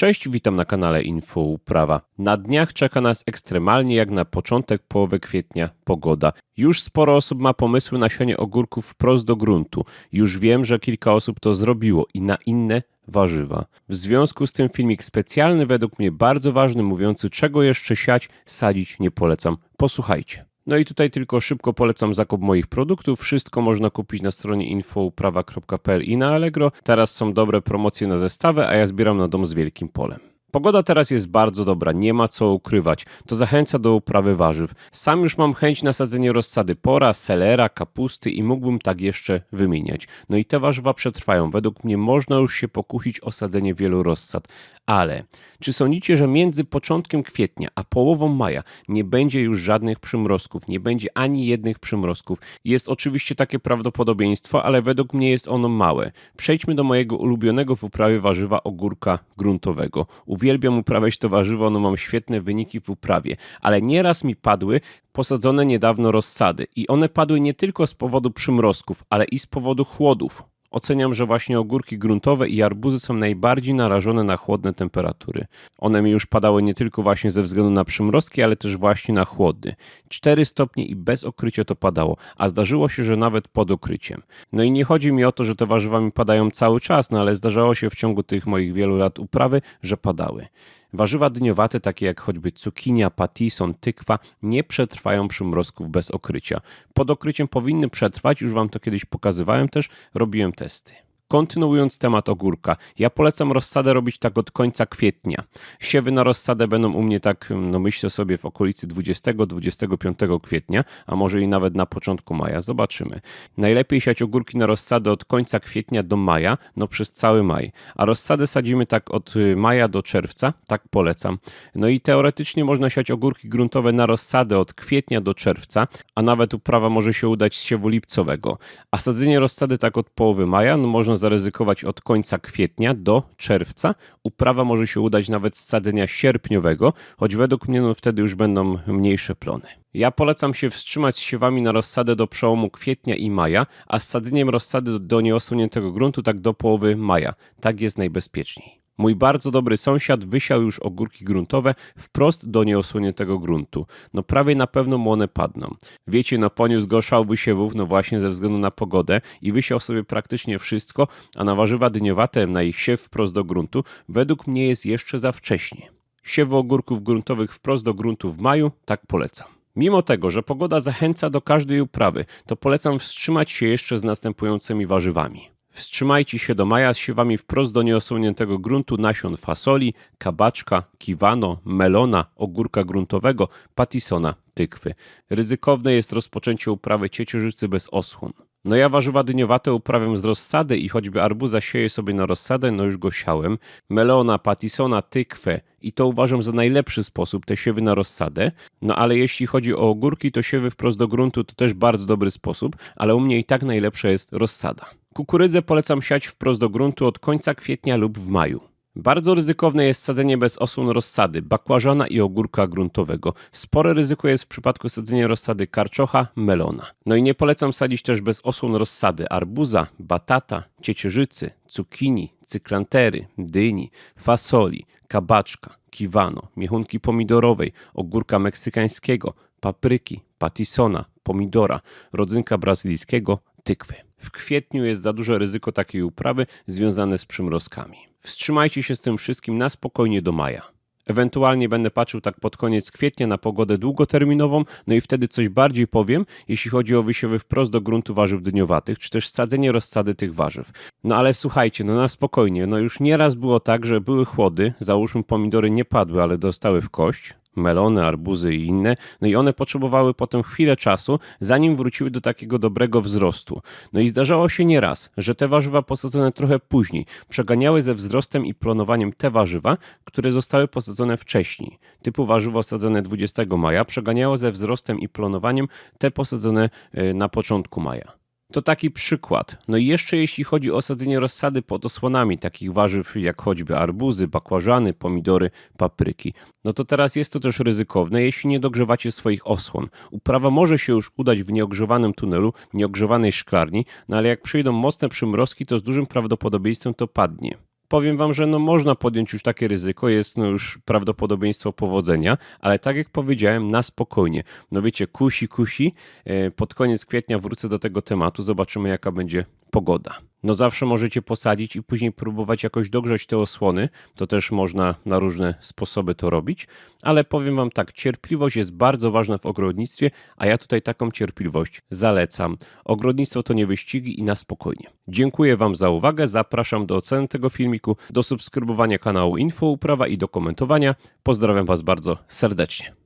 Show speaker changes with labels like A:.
A: Cześć, witam na kanale Info Uprawa. Na dniach czeka nas ekstremalnie jak na początek połowy kwietnia pogoda. Już sporo osób ma pomysły na sianie ogórków wprost do gruntu. Już wiem, że kilka osób to zrobiło i na inne warzywa. W związku z tym filmik specjalny, według mnie bardzo ważny, mówiący czego jeszcze siać, sadzić nie polecam. Posłuchajcie. No i tutaj tylko szybko polecam zakup moich produktów. Wszystko można kupić na stronie infouprawa.pl i na Allegro. Teraz są dobre promocje na zestawy, a ja zbieram na dom z wielkim polem. Pogoda teraz jest bardzo dobra, nie ma co ukrywać. To zachęca do uprawy warzyw. Sam już mam chęć na sadzenie rozsady pora, selera, kapusty i mógłbym tak jeszcze wymieniać. No i te warzywa przetrwają. Według mnie można już się pokusić o sadzenie wielu rozsad. Ale czy sądzicie, że między początkiem kwietnia a połową maja nie będzie już żadnych przymrozków, nie będzie ani jednych przymrozków? Jest oczywiście takie prawdopodobieństwo, ale według mnie jest ono małe. Przejdźmy do mojego ulubionego w uprawie warzywa ogórka gruntowego. Uwielbiam uprawiać to warzywo, no mam świetne wyniki w uprawie, ale nieraz mi padły posadzone niedawno rozsady i one padły nie tylko z powodu przymrozków, ale i z powodu chłodów. Oceniam, że właśnie ogórki gruntowe i arbuzy są najbardziej narażone na chłodne temperatury. One mi już padały nie tylko właśnie ze względu na przymrozki, ale też właśnie na chłody. 4 stopnie i bez okrycia to padało, a zdarzyło się, że nawet pod okryciem. No i nie chodzi mi o to, że te warzywa mi padają cały czas, no ale zdarzało się w ciągu tych moich wielu lat uprawy, że padały. Warzywa dyniowate, takie jak choćby cukinia, patison, tykwa, nie przetrwają przymrozków bez okrycia. Pod okryciem powinny przetrwać, już Wam to kiedyś pokazywałem też, robiłem testy. Kontynuując temat ogórka, ja polecam rozsadę robić tak od końca kwietnia. Siewy na rozsadę będą u mnie tak, no myślę sobie, w okolicy 20-25 kwietnia, a może i nawet na początku maja. Zobaczymy. Najlepiej siać ogórki na rozsadę od końca kwietnia do maja, no przez cały maj. A rozsadę sadzimy tak od y, maja do czerwca, tak polecam. No i teoretycznie można siać ogórki gruntowe na rozsadę od kwietnia do czerwca, a nawet uprawa może się udać z siewu lipcowego. A sadzenie rozsady tak od połowy maja, no można zaryzykować od końca kwietnia do czerwca. Uprawa może się udać nawet z sadzenia sierpniowego, choć według mnie no wtedy już będą mniejsze plony. Ja polecam się wstrzymać z siewami na rozsadę do przełomu kwietnia i maja, a z sadzeniem rozsady do nieosuniętego gruntu tak do połowy maja. Tak jest najbezpieczniej. Mój bardzo dobry sąsiad wysiał już ogórki gruntowe wprost do nieosłoniętego gruntu. No prawie na pewno mu one padną. Wiecie, no poniósł go szał wysiewów, no właśnie ze względu na pogodę i wysiał sobie praktycznie wszystko, a na warzywa dyniowate, na ich siew wprost do gruntu, według mnie jest jeszcze za wcześnie. Siewu ogórków gruntowych wprost do gruntu w maju, tak polecam. Mimo tego, że pogoda zachęca do każdej uprawy, to polecam wstrzymać się jeszcze z następującymi warzywami. Wstrzymajcie się do maja z siewami wprost do nieosłoniętego gruntu nasion fasoli, kabaczka, kiwano, melona, ogórka gruntowego, patisona, tykwy. Ryzykowne jest rozpoczęcie uprawy ciecierzycy bez oschłon. No ja warzywa dyniowate uprawiam z rozsady i choćby arbuza sieję sobie na rozsadę, no już go siałem. Melona, patisona, tykwę i to uważam za najlepszy sposób, te siewy na rozsadę. No ale jeśli chodzi o ogórki, to siewy wprost do gruntu to też bardzo dobry sposób, ale u mnie i tak najlepsza jest rozsada. Kukurydzę polecam siać wprost do gruntu od końca kwietnia lub w maju. Bardzo ryzykowne jest sadzenie bez osłon rozsady, bakłażana i ogórka gruntowego. Spore ryzyko jest w przypadku sadzenia rozsady karczocha, melona. No i nie polecam sadzić też bez osłon rozsady arbuza, batata, ciecierzycy, cukinii, cyklantery, dyni, fasoli, kabaczka, kiwano, miechunki pomidorowej, ogórka meksykańskiego, papryki, patisona, pomidora, rodzynka brazylijskiego, tykwy. W kwietniu jest za duże ryzyko takiej uprawy związane z przymrozkami. Wstrzymajcie się z tym wszystkim na spokojnie do maja. Ewentualnie będę patrzył tak pod koniec kwietnia na pogodę długoterminową, no i wtedy coś bardziej powiem, jeśli chodzi o wysiewy wprost do gruntu warzyw dyniowatych, czy też sadzenie rozsady tych warzyw. No ale słuchajcie, no na spokojnie, no już nieraz było tak, że były chłody, załóżmy pomidory nie padły, ale dostały w kość, melony, arbuzy i inne, no i one potrzebowały potem chwilę czasu, zanim wróciły do takiego dobrego wzrostu. No i zdarzało się nieraz, że te warzywa posadzone trochę później przeganiały ze wzrostem i plonowaniem te warzywa, które zostały posadzone wcześniej. Typu warzywo sadzone 20 maja przeganiało ze wzrostem i plonowaniem te posadzone e, na początku maja. To taki przykład. No i jeszcze jeśli chodzi o sadzenie rozsady pod osłonami takich warzyw jak choćby arbuzy, bakłażany, pomidory, papryki, no to teraz jest to też ryzykowne, jeśli nie dogrzewacie swoich osłon. Uprawa może się już udać w nieogrzewanym tunelu, nieogrzewanej szklarni, no ale jak przyjdą mocne przymrozki, to z dużym prawdopodobieństwem to padnie. Powiem Wam, że no można podjąć już takie ryzyko, jest no już prawdopodobieństwo powodzenia, ale tak jak powiedziałem, na spokojnie. No wiecie, kusi, kusi, e, pod koniec kwietnia wrócę do tego tematu, zobaczymy jaka będzie pogoda. No zawsze możecie posadzić i później próbować jakoś dogrzać te osłony, to też można na różne sposoby to robić, ale powiem Wam tak, cierpliwość jest bardzo ważna w ogrodnictwie, a ja tutaj taką cierpliwość zalecam. Ogrodnictwo to nie wyścigi i na spokojnie. Dziękuję Wam za uwagę, zapraszam do oceny tego filmiku, do subskrybowania kanału Info Uprawa i do komentowania. Pozdrawiam Was bardzo serdecznie.